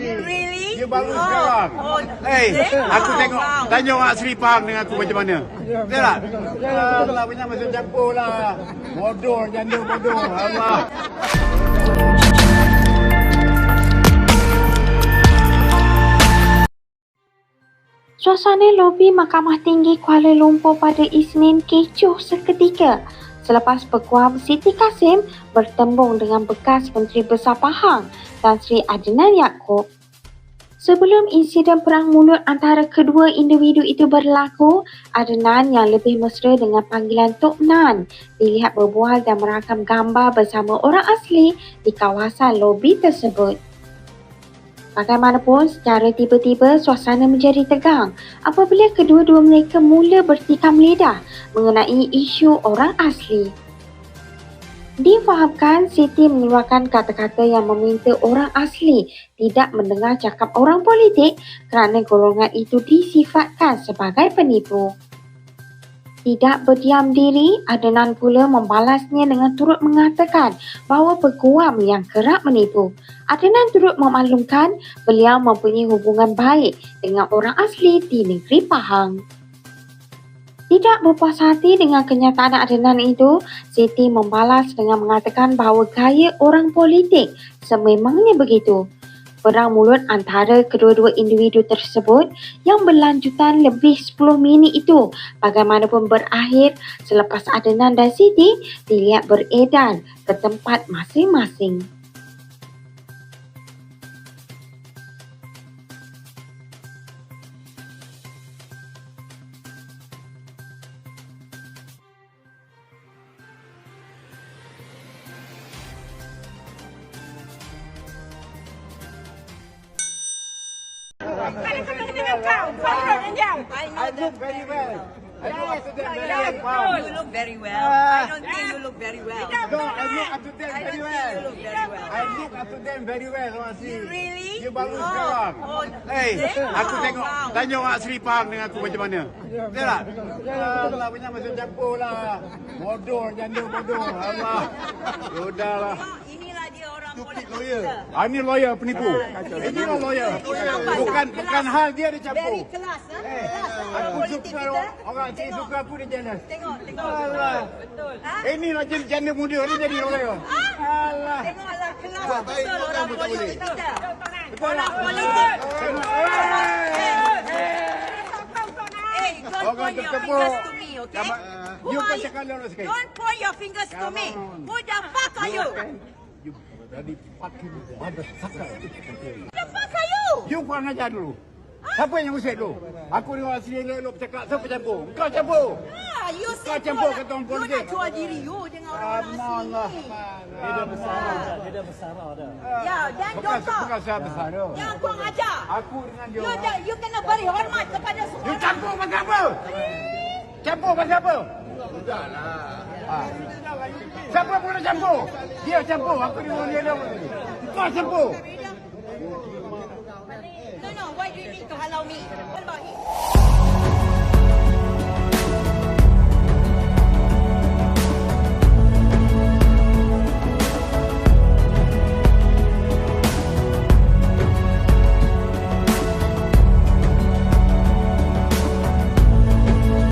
Really? Dia baru Oh, sekarang. oh, Hey, it? aku tengok. wow. Tanya orang Sri faham dengan aku macam mana. Betul tak? Allah punya masa campur lah. Bodoh, janda bodoh. Allah. Suasana lobi Mahkamah Tinggi Kuala Lumpur pada Isnin kecoh seketika selepas Peguam Siti Kasim bertembung dengan bekas Menteri Besar Pahang Tan Sri Adnan Yaakob. Sebelum insiden perang mulut antara kedua individu itu berlaku, Adnan yang lebih mesra dengan panggilan Tok Nan dilihat berbual dan merakam gambar bersama orang asli di kawasan lobi tersebut. Bagaimanapun, secara tiba-tiba suasana menjadi tegang apabila kedua-dua mereka mula bertikam lidah mengenai isu orang asli. Difahamkan, Siti mengeluarkan kata-kata yang meminta orang asli tidak mendengar cakap orang politik kerana golongan itu disifatkan sebagai penipu. Tidak berdiam diri, Adnan pula membalasnya dengan turut mengatakan bahawa peguam yang kerap menipu. Adnan turut memaklumkan beliau mempunyai hubungan baik dengan orang asli di negeri Pahang. Tidak berpuas hati dengan kenyataan Adnan itu, Siti membalas dengan mengatakan bahawa gaya orang politik sememangnya begitu. Perang mulut antara kedua-dua individu tersebut yang berlanjutan lebih 10 minit itu bagaimanapun berakhir selepas Adnan dan Siti dilihat beredar ke tempat masing-masing. Mana kena dengan kau? Kau orang yang I know I that look very well. I look after them very Yeah, well. faham? you look very well. Ah. I don't think you look very well. No, I look after them I very don't well. think you look very well. I look after them very well, orang Sri. Really? Dia baru Oh, sekarang. oh, Hey, aku tengok. wow. Tanya orang Sri faham dengan aku macam mana. Betul tak? Allah punya masa campur lah. Bodoh, janda bodoh. Allah. Yaudahlah. Oh, inilah dia orang Stupid politik lawyer. Ah, ni lawyer penipu. Ini lah lawyer. Bukan bukan hal dia dia campur. Very kelas, ha? Eh, Kelas. aku Orang politik suka kita. orang, orang Tengok, suka aku dia jealous. Tengok, tengok. Alah. Betul. Ha? Eh, ni lah janda janda muda ni jadi lawyer. Alah. Tengoklah kelas Tak, betul orang politik tak kita. Betul Orang tak? politik. Tengok. Eh, Hey, don't Orang point your fingers to me, okay? Who are you? Don't point your fingers to me. Who the fuck are you? You bloody fucking motherfucker. You? You kurang ajar dulu. Siapa yang usik tu? Aku dengan asli elok-elok bercakap. Siapa campur? Kau campur. Ah, you Kau campur you ke tuan nak- You politik? nak jual diri you dengan orang lah. asli ni. Dia dah besar. Ya, dan Bukan, don't talk. bukan saya besar tu. Yang kau ajar. Aku dengan dia. You, dah, you kena beri hormat kepada semua You orang. campur pasal apa? Campur pasal apa? Ha. Siapa pula campur? Dia campur. Aku dia dah. Kau campur. No, no, why do you need to halau me? What about him?